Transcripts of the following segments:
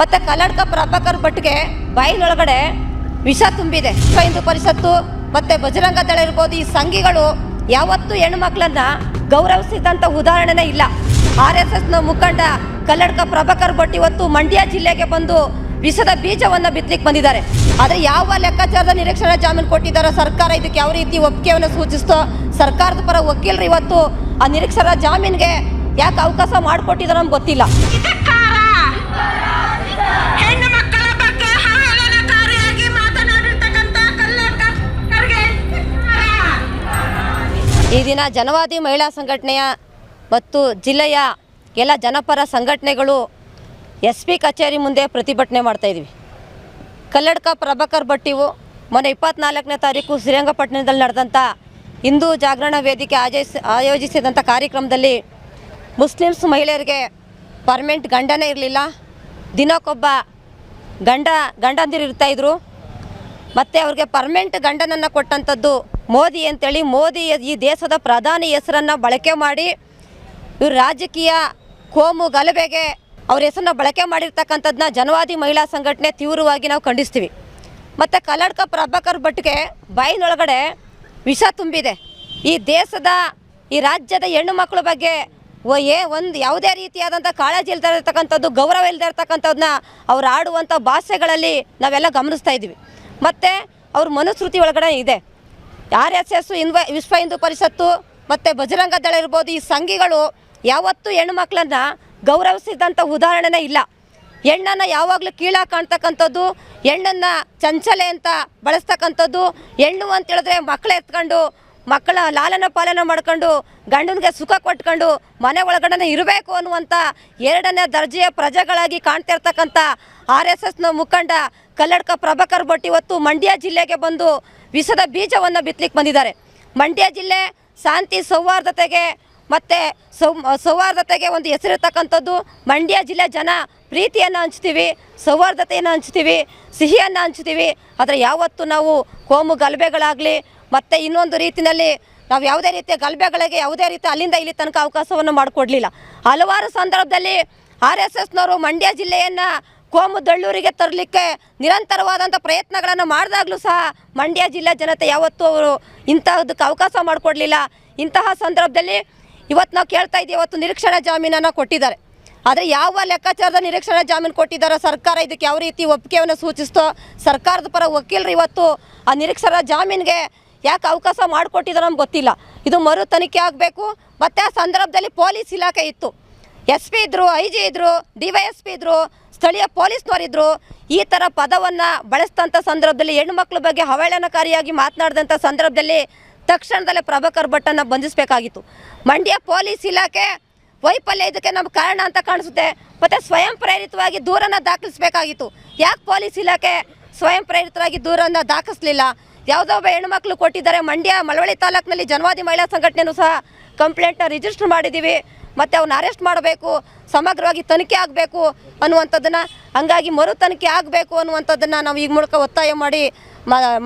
ಮತ್ತು ಕಲ್ಲಡ್ಕ ಪ್ರಭಾಕರ್ ಭಟ್ಗೆ ಬಾಯಿನೊಳಗಡೆ ವಿಷ ತುಂಬಿದೆ. ಹಿಂದೂ ಪರಿಷತ್ತು ಮತ್ತು ಬಜರಂಗ ದಳ ಇರ್ಬೋದು, ಈ ಸಂಘಿಗಳು ಯಾವತ್ತೂ ಹೆಣ್ಮಕ್ಳನ್ನ ಗೌರವಿಸಿದಂಥ ಉದಾಹರಣೆನೇ ಇಲ್ಲ. ಆರ್ ಎಸ್ ಎಸ್ನ ಮುಖಂಡ ಕಲ್ಲಡ್ಕ ಪ್ರಭಾಕರ್ ಭಟ್ ಇವತ್ತು ಮಂಡ್ಯ ಜಿಲ್ಲೆಗೆ ಬಂದು ವಿಷದ ಬೀಜವನ್ನು ಬಿತ್ತಲಿಕ್ಕೆ ಬಂದಿದ್ದಾರೆ. ಆದರೆ ಯಾವ ಲೆಕ್ಕಾಚಾರದ ನಿರೀಕ್ಷಣಾ ಜಾಮೀನು ಕೊಟ್ಟಿದ್ದಾರೋ ಸರ್ಕಾರ ಇದಕ್ಕೆ ಯಾವ ರೀತಿ ಒಪ್ಪಿಗೆಯನ್ನು ಸೂಚಿಸ್ತೋ ಸರ್ಕಾರದ ಪರ ವಕೀಲರು ಇವತ್ತು ಆ ನಿರೀಕ್ಷರ ಜಾಮೀನಿಗೆ ಯಾಕೆ ಅವಕಾಶ ಮಾಡಿಕೊಟ್ಟಿದ್ದಾರೋ ನಮ್ಗೆ ಗೊತ್ತಿಲ್ಲ. ಈ ದಿನ ಜನವಾದಿ ಮಹಿಳಾ ಸಂಘಟನೆಯ ಮತ್ತು ಜಿಲ್ಲೆಯ ಎಲ್ಲ ಜನಪರ ಸಂಘಟನೆಗಳು ಎಸ್ ಪಿ ಕಚೇರಿ ಮುಂದೆ ಪ್ರತಿಭಟನೆ ಮಾಡ್ತಾಯಿದ್ವಿ ಕಲ್ಲಡ್ಕ ಪ್ರಭಾಕರ್ ಭಟ್ಟಿವು ಮೊನ್ನೆ ಇಪ್ಪತ್ನಾಲ್ಕನೇ ತಾರೀಕು ಶ್ರೀರಂಗಪಟ್ಟಣದಲ್ಲಿ ನಡೆದಂಥ ಹಿಂದೂ ಜಾಗರಣ ವೇದಿಕೆ ಆಯೋಜಿಸ ಆಯೋಜಿಸಿದಂಥ ಕಾರ್ಯಕ್ರಮದಲ್ಲಿ ಮುಸ್ಲಿಮ್ಸ್ ಮಹಿಳೆಯರಿಗೆ ಪರ್ಮನೆಂಟ್ ಗಂಡನೇ ಇರಲಿಲ್ಲ. ದಿನಕ್ಕೊಬ್ಬ ಗಂಡ, ಗಂಡಂದಿರು ಇರ್ತಾಯಿದ್ರು ಮತ್ತು ಅವ್ರಿಗೆ ಪರ್ಮನೆಂಟ್ ಗಂಡನನ್ನು ಕೊಟ್ಟಂಥದ್ದು ಮೋದಿ ಅಂತೇಳಿ. ಮೋದಿ ಈ ದೇಶದ ಪ್ರಧಾನಿ ಹೆಸರನ್ನು ಬಳಕೆ ಮಾಡಿ ಇವ್ರ ರಾಜಕೀಯ ಕೋಮು ಗಲಭೆಗೆ ಅವ್ರ ಹೆಸರನ್ನ ಬಳಕೆ ಮಾಡಿರ್ತಕ್ಕಂಥದ್ದನ್ನ ಜನವಾದಿ ಮಹಿಳಾ ಸಂಘಟನೆ ತೀವ್ರವಾಗಿ ನಾವು ಖಂಡಿಸ್ತೀವಿ. ಮತ್ತು ಕಲ್ಲಡ್ಕ ಪ್ರಭಾಕರ್ ಭಟ್ಗೆ ಬಾಯಿನೊಳಗಡೆ ವಿಷ ತುಂಬಿದೆ. ಈ ದೇಶದ, ಈ ರಾಜ್ಯದ ಹೆಣ್ಣು ಮಕ್ಕಳ ಬಗ್ಗೆ ಏ, ಒಂದು ಯಾವುದೇ ರೀತಿಯಾದಂಥ ಕಾಳಜಿ ಇಲ್ದೇ ಇರತಕ್ಕಂಥದ್ದು, ಗೌರವ ಇಲ್ಲದೆ ಇರತಕ್ಕಂಥದ್ದನ್ನ ಅವ್ರು ಆಡುವಂಥ ಭಾಷೆಗಳಲ್ಲಿ ನಾವೆಲ್ಲ ಗಮನಿಸ್ತಾ ಇದ್ದೀವಿ. ಮತ್ತು ಅವ್ರ ಮನುಸ್ಮೃತಿ ಒಳಗಡೆ ಇದೆ. ಆರ್ ಎಸ್ ಎಸ್, ಇನ್ವ, ವಿಶ್ವ ಹಿಂದೂ ಪರಿಷತ್ತು ಮತ್ತು ಬಜರಂಗ ದಳ ಇರ್ಬೋದು, ಈ ಸಂಘಿಗಳು ಯಾವತ್ತೂ ಹೆಣ್ಮಕ್ಳನ್ನು ಗೌರವಿಸಿದಂಥ ಉದಾಹರಣೆನೇ ಇಲ್ಲ. ಹೆಣ್ಣನ್ನು ಯಾವಾಗಲೂ ಕೀಳಾಗಿ ಕಾಣ್ತಕ್ಕಂಥದ್ದು, ಹೆಣ್ಣನ್ನು ಚಂಚಲೆ ಅಂತ ಬಳಸ್ತಕ್ಕಂಥದ್ದು, ಹೆಣ್ಣು ಅಂತ ಹೇಳಿದ್ರೆ ಮಕ್ಕಳು ಎತ್ಕೊಂಡು ಮಕ್ಕಳ ಲಾಲನ ಪಾಲನ ಮಾಡ್ಕೊಂಡು ಗಂಡನಿಗೆ ಸುಖ ಕೊಟ್ಕೊಂಡು ಮನೆ ಒಳಗಡೆ ಇರಬೇಕು ಅನ್ನುವಂಥ ಎರಡನೇ ದರ್ಜೆಯ ಪ್ರಜೆಗಳಾಗಿ ಕಾಣ್ತಿರ್ತಕ್ಕಂಥ ಆರ್ ಎಸ್ ಎಸ್ನ ಮುಖಂಡ ಕಲ್ಲಡ್ಕ ಪ್ರಭಾಕರ್ ಭಟ್ ಇವತ್ತು ಮಂಡ್ಯ ಜಿಲ್ಲೆಗೆ ಬಂದು ವಿಷದ ಬೀಜವನ್ನು ಬಿತ್ತಲಿಕ್ಕೆ ಬಂದಿದ್ದಾರೆ. ಮಂಡ್ಯ ಜಿಲ್ಲೆ ಶಾಂತಿ ಸೌಹಾರ್ದತೆಗೆ ಮತ್ತು ಸೌ, ಸೌಹಾರ್ದತೆಗೆ ಒಂದು ಹೆಸರಿರ್ತಕ್ಕಂಥದ್ದು ಮಂಡ್ಯ ಜಿಲ್ಲೆ ಜನ ಪ್ರೀತಿಯನ್ನು ಹಂಚ್ತೀವಿ, ಸೌಹಾರ್ದತೆಯನ್ನು ಹಂಚ್ತೀವಿ, ಸಿಹಿಯನ್ನು ಹಂಚ್ತೀವಿ. ಆದರೆ ಯಾವತ್ತೂ ನಾವು ಕೋಮು ಗಲಭೆಗಳಾಗಲಿ ಮತ್ತು ಇನ್ನೊಂದು ರೀತಿಯಲ್ಲಿ ನಾವು ಯಾವುದೇ ರೀತಿಯ ಗಲಭೆಗಳಿಗೆ ಯಾವುದೇ ರೀತಿ ಅಲ್ಲಿಂದ ಇಲ್ಲಿ ತನಕ ಅವಕಾಶವನ್ನು ಮಾಡಿಕೊಡ್ಲಿಲ್ಲ. ಹಲವಾರು ಸಂದರ್ಭದಲ್ಲಿ ಆರ್ ಎಸ್ ಎಸ್ನವರು ಮಂಡ್ಯ ಜಿಲ್ಲೆಯನ್ನು ಕೋಮು ದಳ್ಳೂರಿಗೆ ತರಲಿಕ್ಕೆ ನಿರಂತರವಾದಂಥ ಪ್ರಯತ್ನಗಳನ್ನು ಮಾಡಿದಾಗಲೂ ಸಹ ಮಂಡ್ಯ ಜಿಲ್ಲೆ ಜನತೆ ಯಾವತ್ತೂ ಅವರು ಇಂತಹದಕ್ಕೆ ಅವಕಾಶ ಮಾಡಿಕೊಡ್ಲಿಲ್ಲ. ಇಂತಹ ಸಂದರ್ಭದಲ್ಲಿ ಇವತ್ತು ನಾವು ಕೇಳ್ತಾ ಇದ್ದೀವಿ, ಇವತ್ತು ನಿರೀಕ್ಷಣಾ ಜಾಮೀನನ್ನು ಕೊಟ್ಟಿದ್ದಾರೆ. ಆದರೆ ಯಾವ ಲೆಕ್ಕಾಚಾರದ ನಿರೀಕ್ಷಣಾ ಜಾಮೀನು ಕೊಟ್ಟಿದ್ದಾರೋ ಸರ್ಕಾರ ಇದಕ್ಕೆ ಯಾವ ರೀತಿ ಒಪ್ಪಿಗೆಯನ್ನು ಸೂಚಿಸ್ತೋ, ಸರ್ಕಾರದ ಪರ ವಕೀಲರು ಇವತ್ತು ಆ ನಿರೀಕ್ಷಣಾ ಜಾಮೀನಿಗೆ ಯಾಕೆ ಅವಕಾಶ ಮಾಡಿಕೊಟ್ಟಿದ್ರು ನಮ್ಗೆ ಗೊತ್ತಿಲ್ಲ. ಇದು ಮರು ತನಿಖೆ ಆಗಬೇಕು. ಮತ್ತು ಆ ಸಂದರ್ಭದಲ್ಲಿ ಪೊಲೀಸ್ ಇಲಾಖೆ ಇತ್ತು. ಎಸ್ ಪಿ ಇದ್ದರು ಐ ಜಿ ಇದ್ದರು ಡಿ ವೈ ಎಸ್ ಪಿ ಇದ್ದರು ಸ್ಥಳೀಯ ಪೊಲೀಸ್ನವರಿದ್ದರು ಈ ಥರ ಪದವನ್ನು ಬಳಸಿದಂಥ ಸಂದರ್ಭದಲ್ಲಿ ಹೆಣ್ಣುಮಕ್ಳ ಬಗ್ಗೆ ಅವಹೇಳನಕಾರಿಯಾಗಿ ಮಾತನಾಡಿದಂಥ ಸಂದರ್ಭದಲ್ಲಿ ತಕ್ಷಣದಲ್ಲೇ ಪ್ರಭಾಕರ್ ಭಟ್ಟನ್ನು ಬಂಧಿಸಬೇಕಾಗಿತ್ತು. ಮಂಡ್ಯ ಪೊಲೀಸ್ ಇಲಾಖೆ ವೈಫಲ್ಯ ಇದಕ್ಕೆ ನಮ್ಮ ಕಾರಣ ಅಂತ ಕಾಣಿಸುತ್ತೆ. ಮತ್ತು ಸ್ವಯಂ ಪ್ರೇರಿತವಾಗಿ ದೂರನ್ನು ದಾಖಲಿಸಬೇಕಾಗಿತ್ತು. ಯಾಕೆ ಪೊಲೀಸ್ ಇಲಾಖೆ ಸ್ವಯಂ ಪ್ರೇರಿತರಾಗಿ ದೂರನ್ನು ದಾಖಲಿಸಲಿಲ್ಲ ಯಾವುದೋ ಒಬ್ಬ ಹೆಣ್ಮಕ್ಳು ಕೊಟ್ಟಿದ್ದಾರೆ. ಮಂಡ್ಯ, ಮಳವಳ್ಳಿ ತಾಲೂಕಿನಲ್ಲಿ ಜನವಾದಿ ಮಹಿಳಾ ಸಂಘಟನೆಯೂ ಸಹ ಕಂಪ್ಲೇಂಟ್ನ ರಿಜಿಸ್ಟರ್ ಮಾಡಿದ್ದೀವಿ. ಮತ್ತು ಅವ್ನ ಅರೆಸ್ಟ್ ಮಾಡಬೇಕು, ಸಮಗ್ರವಾಗಿ ತನಿಖೆ ಆಗಬೇಕು ಅನ್ನುವಂಥದ್ದನ್ನು, ಹಂಗಾಗಿ ಮರು ತನಿಖೆ ಆಗಬೇಕು ಅನ್ನುವಂಥದ್ದನ್ನು ನಾವು ಈಗ ಮೂಲಕ ಒತ್ತಾಯ ಮಾಡಿ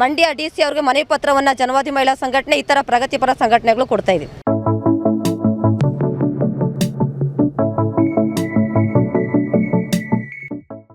ಮಂಡ್ಯ ಡಿ ಸಿ ಅವ್ರಿಗೆ ಮನವಿ ಪತ್ರವನ್ನು ಜನವಾದಿ ಮಹಿಳಾ ಸಂಘಟನೆ, ಇತರ ಪ್ರಗತಿಪರ ಸಂಘಟನೆಗಳು ಕೊಡ್ತಾ ಇದ್ದೀವಿ.